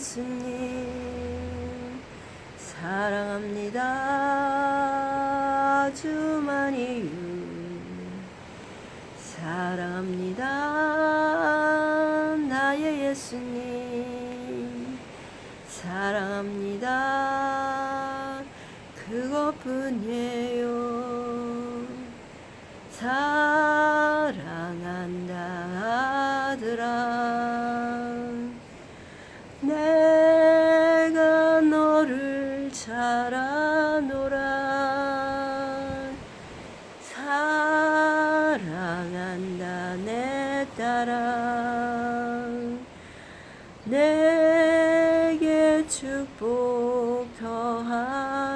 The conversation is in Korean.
예수님 사랑합니다. 주만이 사랑합니다. 나의 예수님 사랑합니다. 그것뿐이에요. 사랑 내가 너를 잘하노라. 사랑한다 내 딸아 내게 축복 더하